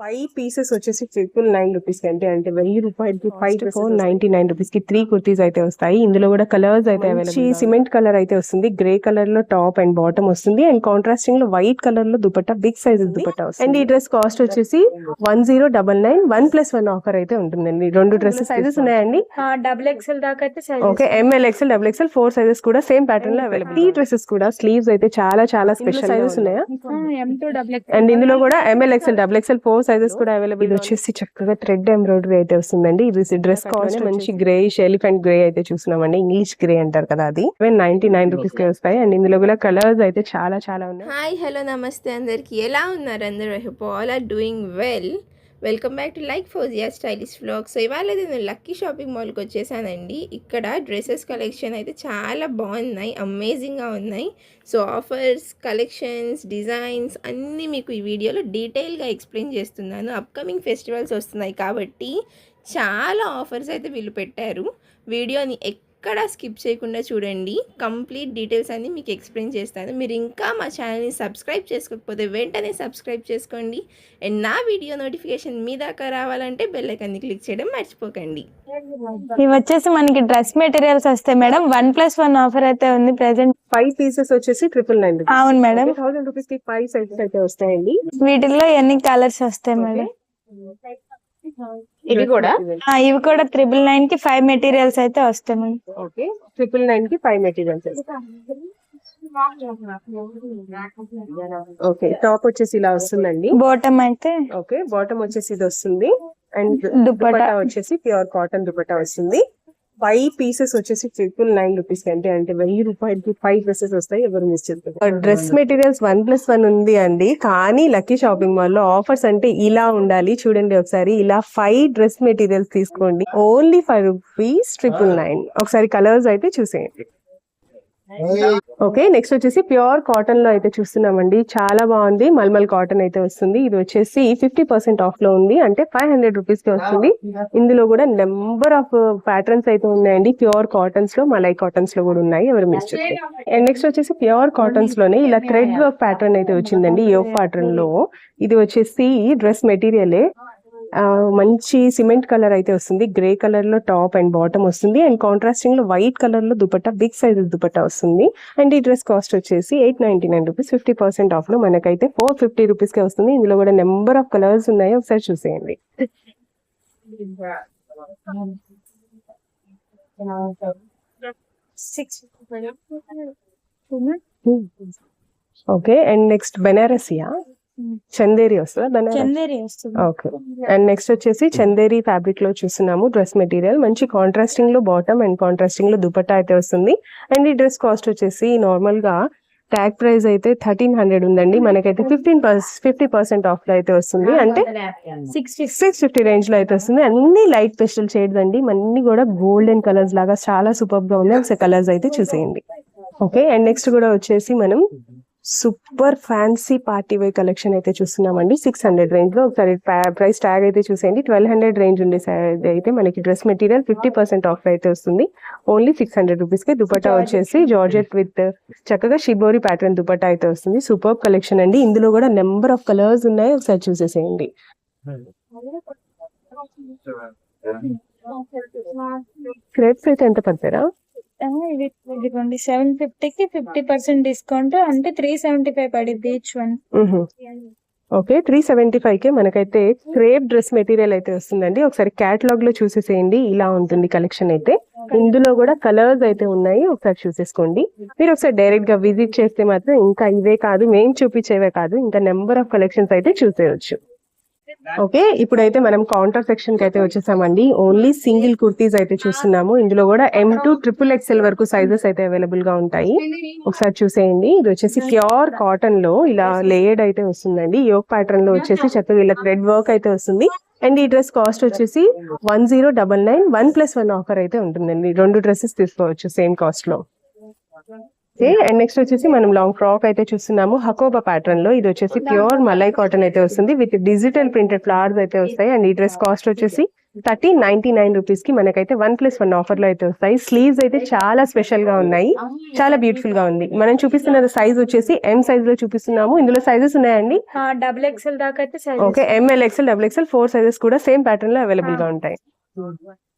Five pieces వచ్చేసి triple nine rupees అంటే అంటే వెయ్యి రూపాయలకి ఫైవ్ ఫోర్ నైన్టీ నైన్ రూపీస్కి త్రీ కుర్తీస్ అయితే వస్తాయి. ఇందులో కూడా కలర్స్ అయితే అవైలబుల్ సిమెంట్ కలర్ అయితే వస్తుంది. గ్రే కలర్లో టాప్ అండ్ బాటమ్ వస్తుంది. అండ్ కాంట్రాస్టింగ్లో వైట్ కలర్లో దుపట్టా బిగ్ సైజ్ దుపట్టా వస్తుంది. అండ్ ఈ డ్రెస్ కాస్ట్ వచ్చేసి one zero double nine one plus one offer అయితే ఉంటుందండి. రెండు డ్రెస్సెస్ సైజెస్ ఉన్నాయండి. డబుల్ ఎక్స్ఎల్ దాకా okay M L XL double XL four sizes కూడా సేమ్ ప్యాటర్న్లో అవైలబుల్ ఈ డ్రెస్సెస్ కూడా స్లీవ్స్ అయితే చాలా చాలా స్పెషల్ సైజెస్ ఉన్నాయా. ఎం టూ డబుల్ అండ్ ఇందులో కూడా M L XL double XL four sizes కూడా అవైలబుల్ ఇది వచ్చేసి చక్కగా థ్రెడ్ ఎంబ్రాయిడరీ అయితే వస్తుందండి. ఇది డ్రెస్ కాస్ట్ మంచి గ్రేయిష్ ఎలిఫెంట్ గ్రే అయితే చూస్తున్నామండి. ఇంగ్లీష్ గ్రే అంటారు కదా అది. నైన్టీ నైన్ రూపీస్కి వస్తాయి. అండ్ ఇందులో కూడా కలర్స్ అయితే చాలా చాలా ఉన్నాయి. హాయ్ హలో నమస్తే అందరికి. ఎలా ఉన్నారు అందరూ? All are doing well welcome back to like Fozia stylish vlog so ఇవాళ అయితే నేను లక్కీ షాపింగ్ మాల్కి వచ్చేసానండి. ఇక్కడ డ్రెస్సెస్ కలెక్షన్ అయితే చాలా బాగున్నాయి అమేజింగ్గా ఉన్నాయి. సో ఆఫర్స్ కలెక్షన్స్ డిజైన్స్ అన్నీ మీకు ఈ వీడియోలో డీటెయిల్గా ఎక్స్ప్లెయిన్ చేస్తున్నాను. అప్కమింగ్ ఫెస్టివల్స్ వస్తున్నాయి కాబట్టి చాలా ఆఫర్స్ అయితే వీళ్ళు పెట్టారు. వీడియోని ఎక్కడ స్కిప్ చేయకుండా చూడండి. కంప్లీట్ డీటెయిల్స్ అన్ని మీకు ఎక్స్ప్లెయిన్ చేస్తాను. మీరు ఇంకా మా ఛానల్ని సబ్స్క్రైబ్ చేసుకోకపోతే వెంటనే సబ్స్క్రైబ్ చేసుకోండి. అండ్ నా వీడియో నోటిఫికేషన్ మీ దాకా రావాలంటే బెల్ ఐకాన్ని క్లిక్ చేయడం మర్చిపోకండి. ఇవి వచ్చేసి మనకి డ్రెస్ మెటీరియల్స్ వస్తాయి madam. One plus one offer అయితే ఉంది ప్రెసెంట్ ఫైవ్ పీసెస్ వచ్చేసి ట్రిపుల్ నైన్ అవును మేడం. థౌసండ్ రూపీస్కి ఫైవ్ సైజెస్ అయితే వస్తాయండి. వీటిల్లో ఎన్ని కలర్స్ వస్తాయి మేడం? ఇవి కూడా? ఆ, ఇవి కూడా త్రిబుల్ నైన్కి ఫైవ్ మెటీరియల్స్ అయితే వస్తాయి. Madam okay. ట్రిపుల్ నైన్కి ఫైవ్ మెటీరియల్స్ ఓకే. టాప్ వచ్చేసి ఇలా వస్తుందండి. బోటం అయితే ఓకే బాటమ్ వచ్చేసి ఇది వస్తుంది. అండ్. దుపట్టా. వచ్చేసి ప్యూర్ కాటన్ దుపట్టా వస్తుంది. ఫైవ్ పీసెస్ వచ్చేసి ట్రిపుల్ నైన్ రూపీస్ అంటే అంటే వెయ్యి రూపాయలకి ఫైవ్ డ్రెస్సెస్ వస్తాయి ఎవరు మిస్ చేస్తారు dress materials one plus one ఉంది అండి. కానీ లక్కీ షాపింగ్ మాల్లో ఆఫర్స్ అంటే ఇలా ఉండాలి. చూడండి ఒకసారి ఇలా ఫైవ్ డ్రెస్ మెటీరియల్స్ తీసుకోండి. Only five rupees triple nine ఒకసారి కలర్స్ అయితే చూసేయండి. ఓకే నెక్స్ట్ వచ్చేసి ప్యూర్ కాటన్లో అయితే చూస్తున్నామండి. చాలా బాగుంది. మల్మల్ కాటన్ అయితే వస్తుంది. ఇది వచ్చేసి ఫిఫ్టీ పర్సెంట్ ఆఫ్లో ఉంది. అంటే ఫైవ్ హండ్రెడ్ రూపీస్కి వస్తుంది. ఇందులో కూడా నెంబర్ ఆఫ్ ప్యాటర్న్స్ అయితే ఉన్నాయండి. ప్యూర్ కాటన్స్లో మలై కాటన్స్లో కూడా ఉన్నాయి. ఎవరు మిస్ అండ్ నెక్స్ట్ వచ్చేసి ప్యూర్ కాటన్స్లోనే ఇలా థ్రెడ్ వర్క్ ప్యాటర్న్ అయితే వచ్చిందండి. యోగ్ ప్యాటర్న్లో. ఇది వచ్చేసి డ్రెస్ మెటీరియలే మంచి సిమెంట్ కలర్ అయితే వస్తుంది. గ్రే కలర్లో టాప్ అండ్ బాటమ్ వస్తుంది. అండ్ కాంట్రాస్టింగ్లో వైట్ కలర్లో దుపట్టా బిగ్ సైజ్ దుపట్టా వస్తుంది. అండ్ ఈ డ్రెస్ కాస్ట్ వచ్చేసి eight ninety nine rupees fifty percent ఆఫ్లో మనకైతే ఫోర్ ఫిఫ్టీ రూపీస్ కే వస్తుంది. ఇందులో కూడా నెంబర్ ఆఫ్ కలర్స్ ఉన్నాయి ఒకసారి చూసేయండి. ఓకే అండ్ నెక్స్ట్ బెనారసియా చందేరి వస్తుందా? చందేరి వస్తుంది. ఓకే. అండ్ నెక్స్ట్ వచ్చేసి చందేరి ఫ్యాబ్రిక్లో చూస్తున్నాము డ్రెస్ మెటీరియల్ మంచి కాంట్రాస్టింగ్లో బాటమ్ అండ్ కాంట్రాస్టింగ్లో దుపట్టా అయితే వస్తుంది. అండ్ ఈ డ్రెస్ కాస్ట్ వచ్చేసి నార్మల్గా ట్యాగ్ ప్రైస్ అయితే థర్టీన్ హండ్రెడ్ ఉందండి. మనకైతే ఫిఫ్టీన్ ఫిఫ్టీ పర్సెంట్ ఆఫ్లో అయితే వస్తుంది. అంటే సిక్స్ సిక్స్ ఫిఫ్టీ రేంజ్లో అయితే వస్తుంది. అన్ని లైట్ పెస్టల్ షేడ్స్ అండి. అన్ని కూడా గోల్డెన్ కలర్స్ లాగా చాలా సూపర్గా ఉన్నాయి. ఒకసారి కలర్స్ అయితే చూసేయండి. ఓకే అండ్ నెక్స్ట్ కూడా వచ్చేసి మనం super fancy party wear collection అయితే చూస్తున్నామండి. సిక్స్ హండ్రెడ్ రేంజ్లో ఒకసారి ప్రైస్ ట్యాగ్ అయితే చూసేయండి. ట్వెల్వ్ హండ్రెడ్ రేంజ్ ఉండే అయితే మనకి dress material fifty percent off అయితే వస్తుంది. ఓన్లీ సిక్స్ హండ్రెడ్ రూపీస్కి దుపట్టా వచ్చేసి జార్జెట్ విత్ చక్కగా షిబోరి ప్యాటర్న్ దుపట్టా అయితే వస్తుంది. సూపర్ కలెక్షన్ అండి. ఇందులో కూడా నెంబర్ ఆఫ్ కలర్స్ ఉన్నాయి. ఒకసారి చూసేసేయండి. క్రేప్స్ అయితే ఎంత పడతారా? ఇది ఇదిగోండి సెవెన్ ఫిఫ్టీకి ఫిఫ్టీ పర్సెంట్ డిస్కౌంట్ అంటే త్రీ సెవెంటీ ఫైవ్ పడింది each one. Okay three seventy ఫైవ్కి మనకైతే క్రేప్ డ్రెస్ మెటీరియల్ అయితే వస్తుందండి. ఒకసారి క్యాటలాగ్లో చూసేసేయండి ఇలా ఉంటుంది కలెక్షన్ అయితే. ఇందులో కూడా కలర్స్ అయితే ఉన్నాయి ఒకసారి చూసేసుకోండి. మీరు ఒకసారి డైరెక్ట్గా విజిట్ చేస్తే మాత్రం ఇంకా ఇవే కాదు మేము చూపించేవే కాదు ఇంకా నెంబర్ ఆఫ్ కలెక్షన్స్ అయితే చూసేయచ్చు. ఓకే ఇప్పుడైతే మనం కౌంటర్ సెక్షన్కి అయితే వచ్చేసామండి. ఓన్లీ సింగిల్ కుర్తీస్ అయితే చూస్తున్నాము. ఇందులో కూడా ఎం టు ట్రిపుల్ ఎక్స్ఎల్ వరకు సైజెస్ అయితే అవైలబుల్గా ఉంటాయి. ఒకసారి చూసేయండి. ఇది వచ్చేసి ప్యూర్ కాటన్లో ఇలా లేయర్డ్ అయితే వస్తుందండి. యోగ్ ప్యాటర్న్లో వచ్చేసి చక్కగా ఇలా థ్రెడ్ వర్క్ అయితే వస్తుంది. అండ్ ఈ డ్రెస్ కాస్ట్ వచ్చేసి one zero double nine one plus one offer అయితే ఉంటుందండి. రెండు డ్రెస్సెస్ తీసుకోవచ్చు సేమ్ కాస్ట్లో. ఓకే అండ్ నెక్స్ట్ వచ్చేసి మనం లాంగ్ ఫ్రాక్ అయితే చూస్తున్నాము. హకోబా ప్యాటర్న్లో ఇది వచ్చేసి ప్యూర్ మలై కాటన్ అయితే వస్తుంది. విత్ డిజిటల్ ప్రింటెడ్ ఫ్లవర్స్ అయితే వస్తాయి. అండ్ ఈ డ్రెస్ కాస్ట్ వచ్చేసి థర్టీన్ నైన్టీ నైన్ రూపీస్కి మనకైతే వన్ ప్లస్ వన్ ఆఫర్లో అయితే వస్తాయి. స్లీవ్స్ అయితే చాలా స్పెషల్గా ఉన్నాయి. చాలా బ్యూటిఫుల్గా ఉంది. మనం చూపిస్తున్న సైజ్ వచ్చేసి ఎం సైజ్లో చూపిస్తున్నాము. ఇందులో సైజెస్ ఉన్నాయండి? డబుల్ ఎక్స్ఎల్ దాకా అయితే okay M L XL double XL four sizes కూడా సేమ్ ప్యాటర్న్లో అవైలబుల్గా ఉంటాయి.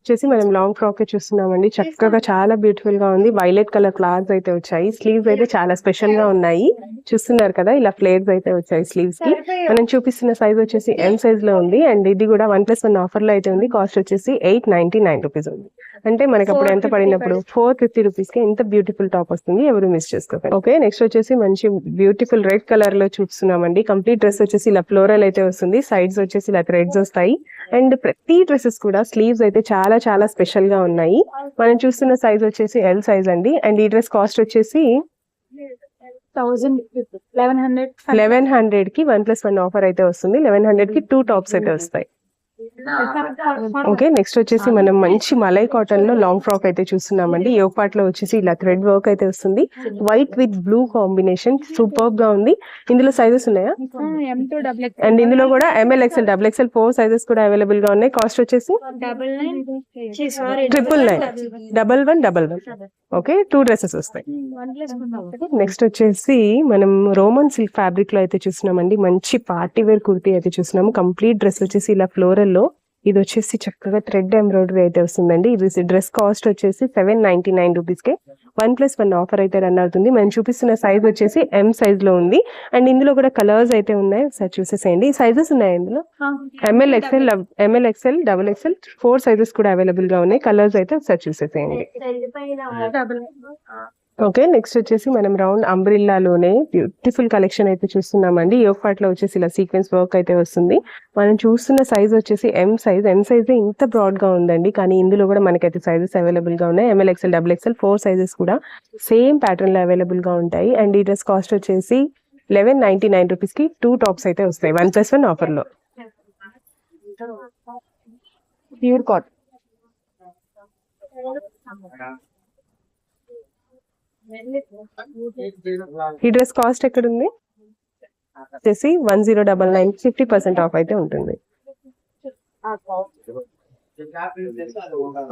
వచ్చేసి మనం లాంగ్ ఫ్రాక్ చూస్తున్నామండి. చక్కగా చాలా బ్యూటిఫుల్గా ఉంది. వైలెట్ కలర్ క్లాత్స్ అయితే వచ్చాయి. స్లీవ్స్ అయితే చాలా స్పెషల్గా ఉన్నాయి. చూస్తున్నారు కదా ఇలా ఫ్లేర్స్ అయితే వచ్చాయి స్లీవ్స్కి. మనం చూపిస్తున్న సైజ్ వచ్చేసి ఎం సైజ్లో ఉంది. అండ్ ఇది కూడా వన్ ప్లస్ వన్ ఆఫర్లో అయితే ఉంది. కాస్ట్ వచ్చేసి ఎయిట్ నైన్టీ నైన్ రూపీస్ ఉంది. అంటే మనకి అప్పుడు ఎంత 450 పడినప్పుడు ఫోర్ ఫిఫ్టీ రూపీస్కి ఎంత బ్యూటిఫుల్ టాప్ వస్తుంది ఎవరు మిస్ చేసుకోకండి. ఓకే నెక్స్ట్ వచ్చేసి మంచి బ్యూటిఫుల్ రెడ్ కలర్లో చూస్తున్నామండి. కంప్లీట్ డ్రెస్ వచ్చేసి ఇలా ఫ్లోరల్ అయితే వస్తుంది. సైడ్స్ వచ్చేసి ఇలా థ్రెడ్స్ వస్తాయి. అండ్ ప్రతి డ్రెస్సెస్ కూడా స్లీవ్స్ అయితే చాలా చాలా స్పెషల్గా ఉన్నాయి. మనం చూస్తున్న సైజ్ వచ్చేసి ఎల్ సైజ్ అండి. అండ్ ఈ డ్రెస్ కాస్ట్ వచ్చేసి థౌసండ్ లెవెన్ హండ్రెడ్ లెవెన్ హండ్రెడ్కి వన్ ప్లస్ వన్ ఆఫర్ అయితే వస్తుంది. లెవెన్ హండ్రెడ్కి టూ టాప్స్ అయితే వస్తాయి. ఓకే నెక్స్ట్ వచ్చేసి మనం మంచి మలై కాటన్లో లాంగ్ ఫ్రాక్ అయితే చూస్తున్నామండి. యోగ్ పార్ట్లో వచ్చేసి ఇలా థ్రెడ్ వర్క్ అయితే వస్తుంది. వైట్ విత్ బ్లూ కాంబినేషన్ సూపర్గా ఉంది. ఇందులో సైజెస్ ఉన్నాయా? అండ్ ఇందులో కూడా M L XL double XL four sizes కూడా అవైలబుల్గా ఉన్నాయి. కాస్ట్ వచ్చేసి triple nine double one double one okay two dresses వస్తాయి. నెక్స్ట్ వచ్చేసి మనం రోమన్ సిల్క్ ఫ్యాబ్రిక్లో అయితే చూస్తున్నామండి. మంచి పార్టీ వేర్ కుర్తీ అయితే చూస్తున్నాము. కంప్లీట్ డ్రెస్ వచ్చేసి ఇలా ఫ్లోరల్లో. ఇది వచ్చేసి చక్కగా థ్రెడ్ ఎంబ్రాయిడరీ అయితే వస్తుందండి ఇది డ్రెస్ కాస్ట్ వచ్చేసి సెవెన్ నైన్టీ నైన్ రూపీస్ కే వన్ ప్లస్ వన్ ఆఫర్ అయితే రన్ అవుతుంది. మనం చూపిస్తున్న సైజ్ వచ్చేసి ఎం సైజ్లో ఉంది. అండ్ ఇందులో కూడా కలర్స్ అయితే ఉన్నాయి. ఒకసారి చూసేసేయండి. సైజెస్ ఉన్నాయి ఇందులో? M L XL M L XL double XL four sizes కూడా అవైలబుల్గా ఉన్నాయి. కలర్స్ అయితే ఒకసారి చూసేసేయండి. డబుల్ ఓకే నెక్స్ట్ వచ్చేసి మనం రౌండ్ అంబ్రిల్లాలోనే బ్యూటిఫుల్ కలెక్షన్ అయితే చూస్తున్నామండి. ఈ ఒక పార్ట్లో వచ్చేసి ఇలా సీక్వెన్స్ వర్క్ అయితే వస్తుంది. మనం చూస్తున్న సైజ్ వచ్చేసి ఎం సైజ్ ఎం సైజ్ ఇంత బ్రాడ్గా ఉందండి. కానీ ఇందులో కూడా మనకైతే సైజెస్ అవైలబుల్గా ఉన్నాయి. M L XL double XL four sizes కూడా సేమ్ ప్యాటర్న్లో అవైలబుల్గా ఉంటాయి. అండ్ ఈ డ్రెస్ కాస్ట్ వచ్చేసి లెవెన్ నైన్టీ నైన్ రూపీస్కి టూ టాప్స్ అయితే వస్తాయి. వన్ ప్లస్ వన్ ఆఫర్లో ప్యూర్ కాటన్ ఈ డ్రెస్ కాస్ట్ ఎక్కడ ఉంది వచ్చేసి one zero double nine fifty percent off అయితే ఉంటుంది.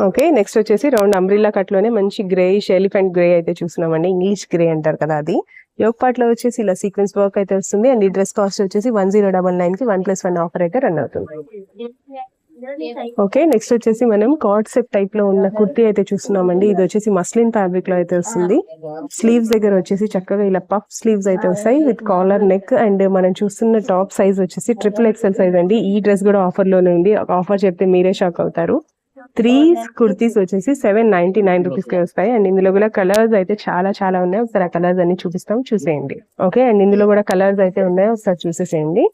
ఓకే నెక్స్ట్ వచ్చేసి రౌండ్ అంబ్రిల్లా కట్లోనే మంచి గ్రేయిష్ ఎలిఫెంట్ గ్రే అయితే చూస్తున్నామండి. ఇంగ్లీష్ గ్రే అంటారు కదా అది. యోగ్ పార్ట్లో వచ్చేసి ఇలా సీక్వెన్స్ వర్క్ అయితే వస్తుంది. అండ్ ఈ డ్రెస్ కాస్ట్ వచ్చేసి వన్ జీరో డబల్ నైన్కి వన్ ప్లస్ వన్ ఆఫర్ అయితే రన్ అవుతుంది. ఓకే నెక్స్ట్ వచ్చేసి మనం కార్డ్ సెట్ టైప్లో ఉన్న కుర్తీ అయితే చూస్తున్నామండి. ఇది వచ్చేసి మస్లిన్ ఫ్యాబ్రిక్లో అయితే వస్తుంది. స్లీవ్స్ దగ్గర వచ్చేసి చక్కగా ఇలా పఫ్ స్లీవ్స్ అయితే వస్తాయి విత్ కాలర్ నెక్ అండ్ మనం చూస్తున్న టాప్ సైజ్ వచ్చేసి ట్రిపుల్ ఎక్సెల్ సైజ్ అండి. ఈ డ్రెస్ కూడా ఆఫర్లోనే ఉంది. ఆఫర్ చెప్తే మీరే షాక్ అవుతారు. త్రీ కుర్తీస్ వచ్చేసి సెవెన్ నైన్టీ నైన్ రూపీస్కి వస్తాయి. అండ్ ఇందులో కూడా కలర్స్ అయితే చాలా చాలా ఉన్నాయి. ఒకసారి ఆ కలర్స్ అన్ని చూపిస్తాం చూసేయండి. ఓకే అండ్ ఇందులో కూడా కలర్స్ అయితే ఉన్నాయి ఒకసారి చూసేసేయండి.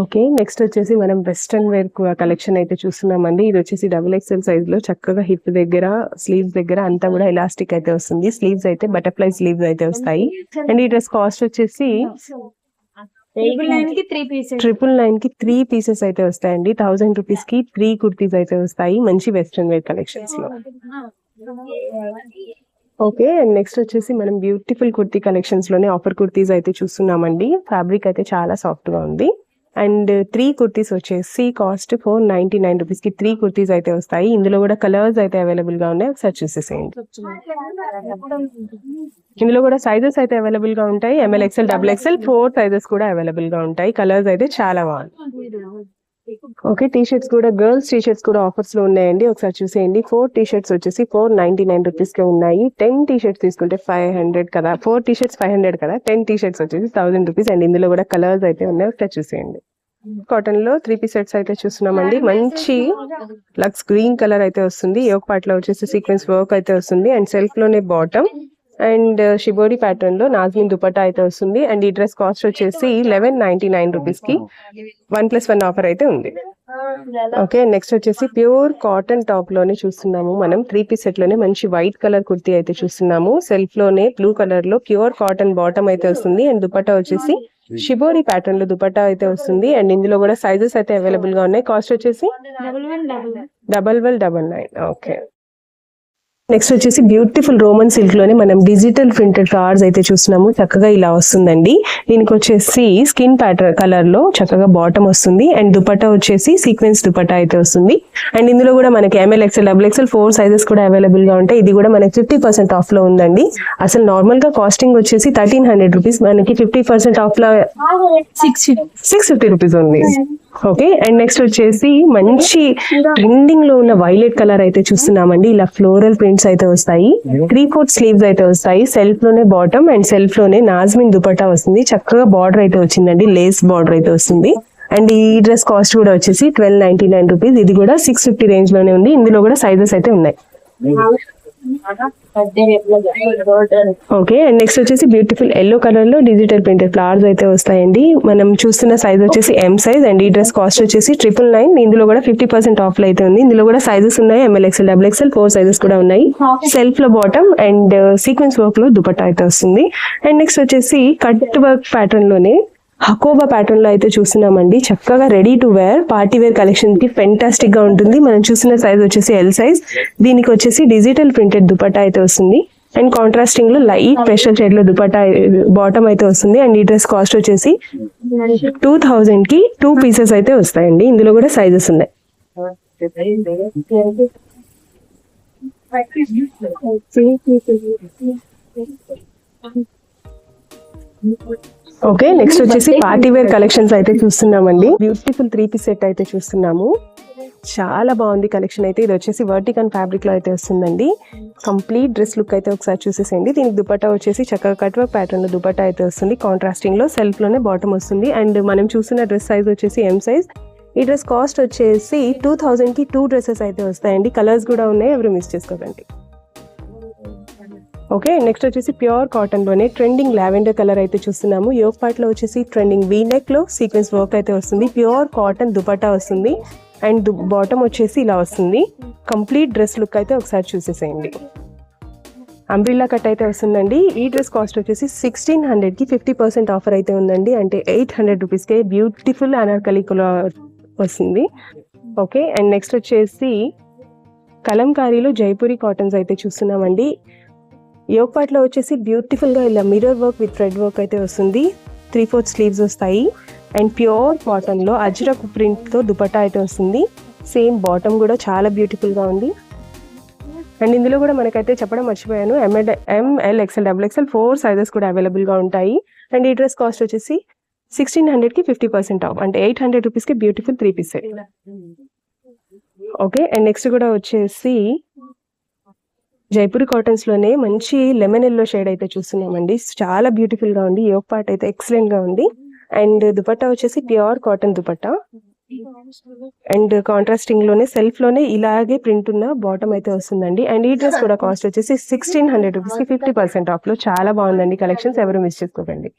ఓకే నెక్స్ట్ వచ్చేసి మనం వెస్ట్రన్ వేర్ కలెక్షన్ అయితే చూస్తున్నామండి. ఇది వచ్చేసి డబుల్ ఎక్స్ఎల్ సైజ్లో చక్కగా హిప్ దగ్గర స్లీవ్స్ దగ్గర అంతా కూడా ఎలాస్టిక్ అయితే వస్తుంది. స్లీవ్స్ అయితే బటర్ఫ్లై స్లీవ్స్ అయితే వస్తాయి. అండ్ ఈ డ్రెస్ కాస్ట్ వచ్చేసి ట్రిపుల్ నైన్కి త్రీ పీసెస్ ట్రిపుల్ నైన్కి త్రీ పీసెస్ అయితే వస్తాయండి. థౌసండ్ రూపీస్కి త్రీ కుర్తీస్ అయితే వస్తాయి మంచి వెస్ట్రన్ వేర్ కలెక్షన్స్లో. ఓకే అండ్ నెక్స్ట్ వచ్చేసి మనం బ్యూటిఫుల్ కుర్తీ కలెక్షన్స్లోనే ఆఫర్ కుర్తీస్ అయితే చూస్తున్నామండి. ఫ్యాబ్రిక్ అయితే చాలా సాఫ్ట్గా ఉంది. అండ్ త్రీ కుర్తీస్ వచ్చేసి కాస్ట్ ఫోర్ నైన్టీ నైన్ రూపీస్కి త్రీ కుర్తీస్ అయితే వస్తాయి. ఇందులో కూడా కలర్స్ అయితే అవైలబుల్గా ఉన్నాయి. ఒకసారి చూసేసేయండి. ఇందులో కూడా సైజెస్ అయితే అవైలబుల్గా ఉంటాయి. M L XL double XL four sizes కూడా అవైలబుల్గా ఉంటాయి. కలర్స్ అయితే చాలా బాగుంది ఓకే టీ షర్ట్స్ కూడా గర్ల్స్ టీ షర్ట్స్ కూడా ఆఫర్స్లో ఉన్నాయండి. ఒకసారి చూసేయండి. ఫోర్ టీ షర్ట్స్ వచ్చేసి ఫోర్ నైన్టీ నైన్ రూపీస్కి ఉన్నాయి. టెన్ టీ షర్ట్స్ తీసుకుంటే ఫైవ్ హండ్రెడ్ కదా. Four T shirts five hundred కదా. టెన్ టీ షర్ట్స్ వచ్చేసి థౌసండ్ రూపీస్ అండ్. ఇందులో కూడా కలర్స్ అయితే ఉన్నాయి. ఒకసారి చూసేయండి. కాటన్లో త్రీ పీస్ సెట్స్ అయితే చూస్తున్నామండి. మంచి లక్స్ గ్రీన్ కలర్ అయితే వస్తుంది. యోగ్ పార్ట్లో వచ్చేసి సీక్వెన్స్ వర్క్ అయితే వస్తుంది. అండ్ సెల్ఫ్లోనే బాటమ్ అండ్ షిబోరి ప్యాటర్న్లో నాజ్మిన్ దుపట్టా అయితే వస్తుంది. అండ్ ఈ డ్రెస్ కాస్ట్ వచ్చేసి లెవెన్ నైన్టీ నైన్ రూపీస్కి వన్ ప్లస్ వన్ ఆఫర్ అయితే ఉంది. ఓకే నెక్స్ట్ వచ్చేసి ప్యూర్ కాటన్ టాప్లోనే చూస్తున్నాము మనం. త్రీ పీస్ సెట్లోనే మంచి వైట్ కలర్ కుర్తీ అయితే చూస్తున్నాము. సెల్ఫ్లోనే బ్లూ కలర్లో ప్యూర్ కాటన్ బాటమ్ అయితే వస్తుంది. అండ్ దుపట్టా వచ్చేసి షిబోరి ప్యాటర్న్లో దుపట్టా అయితే వస్తుంది. అండ్ ఇందులో కూడా సైజెస్ అయితే అవైలబుల్గా ఉన్నాయి. కాస్ట్ వచ్చేసి double one double nine okay next వచ్చేసి బ్యూటిఫుల్ రోమన్ సిల్క్లోనే మనం డిజిటల్ ప్రింటెడ్ ఫ్లవర్స్ అయితే చూస్తున్నాము. చక్కగా ఇలా వస్తుందండి. దీనికి వచ్చేసి స్కిన్ ప్యాటర్న్ కలర్లో చక్కగా బాటమ్ వస్తుంది. అండ్ దుపట్టా వచ్చేసి సీక్వెన్స్ దుపట్టా అయితే వస్తుంది. అండ్ ఇందులో కూడా మనకి M L XL double XL four sizes కూడా అవైలబుల్గా ఉంటాయి. ఇది కూడా మనకి ఫిఫ్టీ పర్సెంట్ ఆఫ్లో ఉందండి. అసలు నార్మల్గా కాస్టింగ్ వచ్చేసి థర్టీన్ హండ్రెడ్ రూపీస్ మనకి ఫిఫ్టీ పర్సెంట్ ఆఫ్లో సిక్స్ సిక్స్ ఫిఫ్టీ రూపీస్ ఉంది. ఓకే అండ్ నెక్స్ట్ వచ్చేసి మంచి ట్రెండింగ్లో ఉన్న వైలెట్ కలర్ అయితే చూస్తున్నామండి. ఇలా ఫ్లోరల్ ప్రింట్స్ అయితే వస్తాయి. త్రీ ఫోర్త్ స్లీవ్స్ అయితే వస్తాయి. సెల్ఫ్లోనే బాటమ్ అండ్ సెల్ఫ్లోనే నాజ్మిన్ దుపట్టా వస్తుంది. చక్కగా బార్డర్ అయితే వచ్చిందండి. లేస్ బార్డర్ అయితే వస్తుంది. అండ్ ఈ డ్రెస్ కాస్ట్ కూడా వచ్చేసి ట్వెల్వ్ నైన్టీ నైన్ రూపీస్ ఇది కూడా సిక్స్ ఫిఫ్టీ రేంజ్లోనే ఉంది. ఇందులో కూడా సైజెస్ అయితే ఉన్నాయి. ఓకే అండ్ నెక్స్ట్ వచ్చేసి బ్యూటిఫుల్ ఎల్లో కలర్లో డిజిటల్ ప్రింటెడ్ ఫ్లవర్స్ అయితే వస్తాయండి. మనం చూస్తున్న సైజ్ వచ్చేసి ఎం సైజ్ అండ్ ఈ డ్రెస్ కాస్ట్ వచ్చేసి ట్రిపుల్ నైన్ ఇందులో కూడా ఫిఫ్టీ పర్సెంట్ ఆఫ్లో అయితే ఉంది. ఇందులో కూడా సైజెస్ ఉన్నాయి. M L XL double XL four sizes కూడా ఉన్నాయి. సెల్ఫ్లో బాటమ్ అండ్ సీక్వెన్స్ వర్క్లో దుపట్టా అయితే వస్తుంది. అండ్ నెక్స్ట్ వచ్చేసి కట్ వర్క్ ప్యాటర్న్లోనే హకోబా ప్యాటర్న్లో అయితే చూస్తున్నామండి. చక్కగా ready to wear party wear కలెక్షన్కి ఫెంటాస్టిక్గా ఉంటుంది. మనం చూసిన సైజ్ వచ్చేసి ఎల్ సైజ్ దీనికి వచ్చేసి డిజిటల్ ప్రింటెడ్ దుపట్టా అయితే వస్తుంది. అండ్ కాంట్రాస్టింగ్లో లైట్ స్పెషల్ షేడ్లో దుపట్టా బాటమ్ అయితే వస్తుంది. అండ్ ఈ డ్రెస్ కాస్ట్ వచ్చేసి టూ థౌజండ్కి టూ పీసెస్ అయితే వస్తాయండి. ఇందులో కూడా సైజెస్ ఉన్నాయి. ఓకే నెక్స్ట్ వచ్చేసి పార్టీ వేర్ కలెక్షన్స్ అయితే చూస్తున్నామండి. బ్యూటిఫుల్ త్రీ పీస్ సెట్ అయితే చూస్తున్నాము. చాలా బాగుంది కలెక్షన్ అయితే. ఇది వచ్చేసి వర్టికన్ ఫ్యాబ్రిక్లో అయితే వస్తుందండి. కంప్లీట్ డ్రెస్ లుక్ అయితే ఒకసారి చూసేసేయండి. దీనికి దుపట్టా వచ్చేసి చక్కగా కట్ వర్క్ ప్యాటర్న్లో దుపట్టా అయితే వస్తుంది. కాంట్రాస్టింగ్లో సెల్ఫ్లోనే బాటమ్ వస్తుంది. అండ్ మనం చూసిన డ్రెస్ సైజ్ వచ్చేసి ఎం సైజ్ ఈ డ్రెస్ కాస్ట్ వచ్చేసి టూ థౌజండ్కి టూ డ్రెస్సెస్ అయితే వస్తాయండి. కలర్స్ కూడా ఉన్నాయి. ఎవరు మిస్ చేసుకోకండి. ఓకే నెక్స్ట్ వచ్చేసి ప్యూర్ కాటన్లోనే ట్రెండింగ్ లావెండర్ కలర్ అయితే చూస్తున్నాము. యోగ్ పార్ట్లో వచ్చేసి ట్రెండింగ్ వీ నెక్లో సీక్వెన్స్ వర్క్ అయితే వస్తుంది. ప్యూర్ కాటన్ దుపట్టా వస్తుంది. అండ్ బాటమ్ వచ్చేసి ఇలా వస్తుంది. కంప్లీట్ డ్రెస్ లుక్ అయితే ఒకసారి చూసేసేయండి. అంబ్రిల్లా కట్ అయితే వస్తుందండి. ఈ డ్రెస్ కాస్ట్ వచ్చేసి సిక్స్టీన్ హండ్రెడ్కి ఫిఫ్టీ పర్సెంట్ ఆఫర్ అయితే ఉందండి. అంటే ఎయిట్ హండ్రెడ్ రూపీస్కే బ్యూటిఫుల్ అనార్కలి వస్తుంది. ఓకే అండ్ నెక్స్ట్ వచ్చేసి కలంకారీలో జైపూరి కాటన్స్ అయితే చూస్తున్నామండి. యోగ్ పార్ట్లో వచ్చేసి బ్యూటిఫుల్గా ఇలా mirror work with thread work అయితే వస్తుంది. త్రీ ఫోర్త్ స్లీవ్స్ వస్తాయి. అండ్ ప్యూర్ కాటన్లో అజ్రక్ ప్రింట్తో దుపట్టా అయితే వస్తుంది. సేమ్ బాటమ్ కూడా చాలా బ్యూటిఫుల్గా ఉంది. అండ్ ఇందులో కూడా మనకైతే చెప్పడం మర్చిపోయాను. M L M L XL double XL four sizes కూడా అవైలబుల్గా ఉంటాయి. అండ్ ఈ డ్రెస్ కాస్ట్ వచ్చేసి సిక్స్టీన్ హండ్రెడ్కి ఫిఫ్టీ పర్సెంట్ ఆఫ్. అంటే ఎయిట్ హండ్రెడ్ రూపీస్కి beautiful three piece. Okay. And next కూడా వచ్చేసి జైపూర్ కాటన్స్లోనే మంచి లెమన్ ఎల్లో షేడ్ అయితే చూస్తున్నామండి. చాలా బ్యూటిఫుల్గా ఉంది. యోగ్ పార్ట్ అయితే ఎక్సలెంట్గా ఉంది. అండ్ దుపట్టా వచ్చేసి ప్యూర్ కాటన్ దుపట్టా. అండ్ కాంట్రాస్టింగ్లోనే సెల్ఫ్లోనే ఇలాగే ప్రింట్ ఉన్న బాటమ్ అయితే వస్తుందండి. అండ్ ఈ డ్రెస్ కూడా కాస్ట్ వచ్చేసి సిక్స్టీన్ హండ్రెడ్ రూపీస్కి ఫిఫ్టీ పర్సెంట్ ఆఫ్లో. చాలా బాగుందండి. కలెక్షన్స్ ఎవరు మిస్ చేసుకోకండి.